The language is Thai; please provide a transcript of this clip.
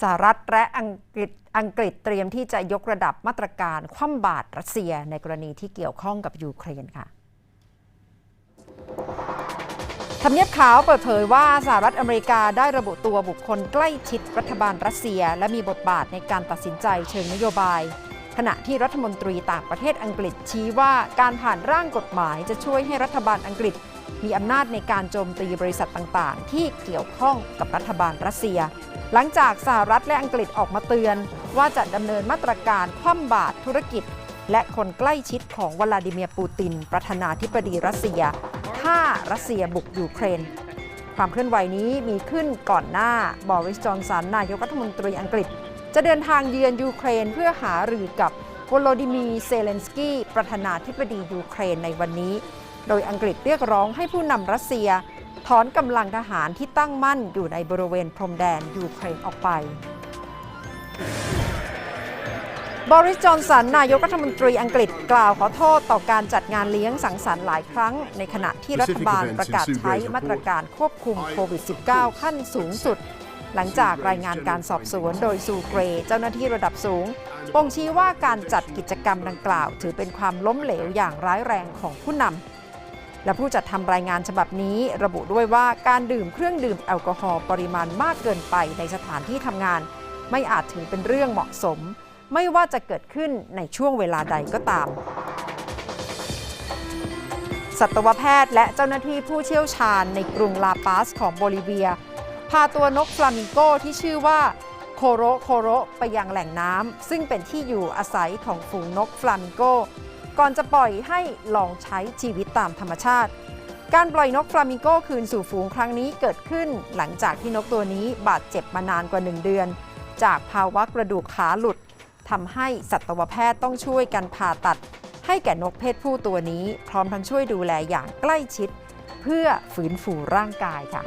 สหรัฐและอังกฤษอังกฤษเตรียมที่จะยกระดับมาตรการคว่ำบาตรรัสเซียในกรณีที่เกี่ยวข้องกับยูเครนค่ะทำเนียบขาวเปิดเผยว่าสหรัฐอเมริกาได้ระบุตัวบุคคลใกล้ชิดรัฐบาลรัสเซีย และมีบทบาทในการตัดสินใจเชิงนโยบาย ขณะที่รัฐมนตรีต่างประเทศอังกฤษชี้ว่าการผ่านร่างกฎหมายจะช่วยให้รัฐบาลอังกฤษ มีอำนาจในการโจมตีบริษัทต่างๆ ที่เกี่ยวข้องกับรัฐบาลรัสเซีย หลังจากสหรัฐและอังกฤษออกมาเตือน ว่าจะดำเนินมาตรการคว่ำบาตรธุรกิจ และคนใกล้ชิดของวลาดิเมียร์ปูติน ประธานาธิบดีรัสเซียถ้ารัสเซียบุกยูเครน ความเคลื่อนไหวนี้มีขึ้นก่อนหน้าบอริสจอนสันนายกรัฐมนตรีอังกฤษ จะเดินทางเยือนยูเครนเพื่อหารือกับวโลดิมีเซเลนสกี้ประธานาธิบดียูเครนในวันนี้ โดยอังกฤษเรียกร้องให้ผู้นำรัสเซีย ถอนกำลังทหารที่ตั้งมั่นอยู่ในบริเวณพรมแดนยูเครนออกไปบริสจอนสัน นายกรัฐมนตรีอังกฤษกล่าวขอโทษต่อการจัดงานเลี้ยงสังสรรค์หลายครั้ง ในขณะที่รัฐบาลประกาศใช้มาตรการควบคุมโควิด -19 ขั้นสูงสุด หลังจากรายงานการสอบสวนโดยซูเกร เจ้าหน้าที่ระดับสูงบ่งชี้ว่าการจัดกิจกรรมดังกล่าว ถือเป็นความล้มเหลวอย่างร้ายแรงของผู้นำ และผู้จัดทำรายงานฉบับนี้ระบุด้วยว่าการดื่มเครื่องดื่มแอลกอฮอล์ปริมาณมากเกินไปในสถานที่ทำงาน ไม่อาจถือเป็นเรื่องเหมาะสม ไม่ว่าจะเกิดขึ้นในช่วงเวลาใดก็ตาม สัตวแพทย์และเจ้าหน้าที่ผู้เชี่ยวชาญในกรุงลาปาสของโบลิเวีย พาตัวนกฟลามิงโกที่ชื่อว่าโคโรโคโรไปยังแหล่งน้ำซึ่งเป็นที่อยู่อาศัยของฝูงนกฟลามิงโก ก่อนจะปล่อยให้ลองใช้ชีวิตตามธรรมชาติ การปล่อยนกฟลามิงโกคืนสู่ฝูงครั้งนี้เกิดขึ้นหลังจากที่นกตัวนี้บาดเจ็บมานานกว่า 1 เดือน จากภาวะกระดูกขาหลุดทำให้สัตวแพทย์ต้องช่วยกันผ่าตัด ให้แก่นกเพศผู้ตัวนี้ พร้อมทั้งช่วยดูแลอย่างใกล้ชิด เพื่อฝืนฟูร่างกายค่ะ